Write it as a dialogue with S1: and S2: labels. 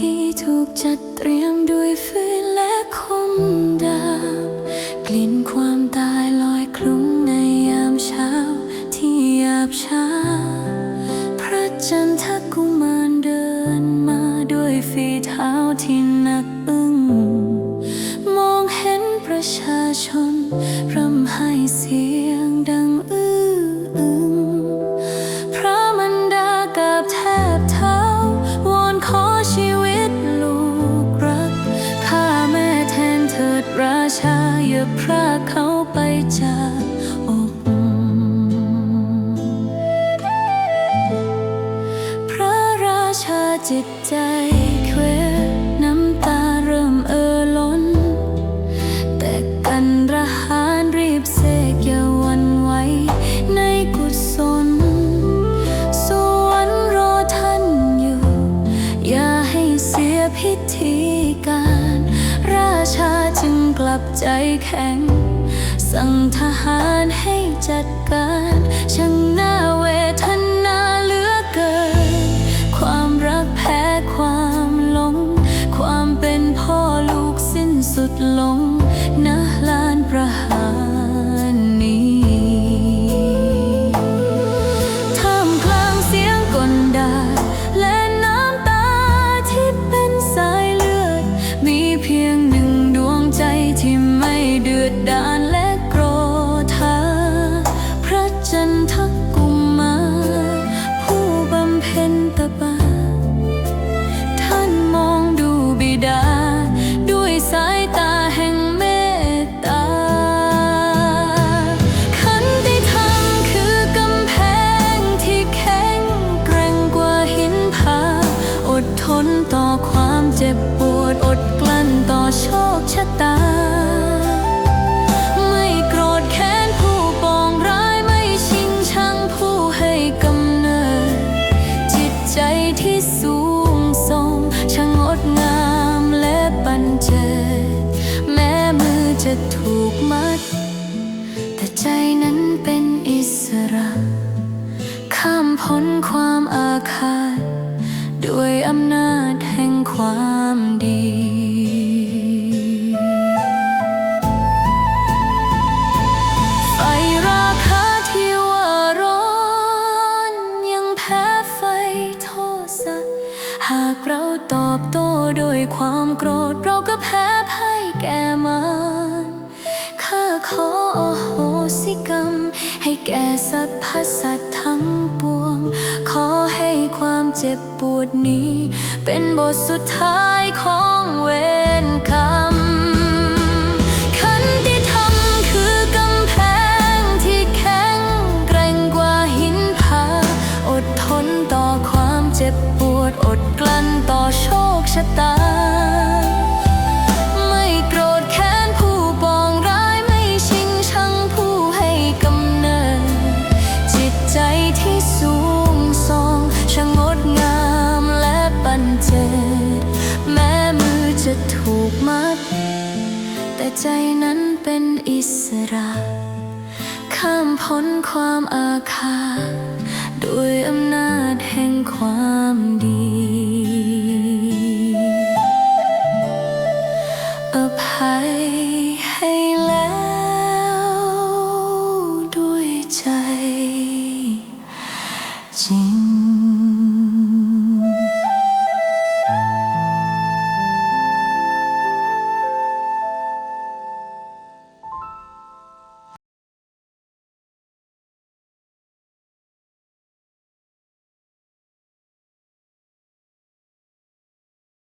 S1: ที่ถูกจัดเตรียมด้วยฟืนและคมดาบ กลิ่นความตายลอยคลุ้งในยามเช้าที่หยาบช้า พระจันทกุมารเดินมาด้วยฝีเท้าที่หนัก ชาอย่าพรากเขาไปจากอกพระราชาจิตใจเคว้ บใจแข็ง สั่งทหารให้จัดการช่าง ถูกมัด แต่ใจนั้นเป็นอิสระ ข้ามพ้นความอาฆาตด้วยอำนาจแห่งความดีไฟราคาที่ว่าร้อนยังแพ้ไฟโทสะหากเราตอบโต้ด้วยความโกรธ เราก็แพ้พ่ายแก่มัน ข้าขออโหสิกรรม ให้แก่สรรพสัตว์ทั้งปวง ขอให้ความเจ็บปวดนี้ เป็นบทสุดท้ายของเวรกรรมขันติธรรมคือกำแพงที่แข็งแกร่งกว่าหินผา อดทนต่อความเจ็บปวดอดกลั้นต่อโชคชะตา มัด แต่ใจนั้นเป็นอิสระ ข้ามพ้นความอาฆาตด้วยอำนาจแห่งความดี อภัยให้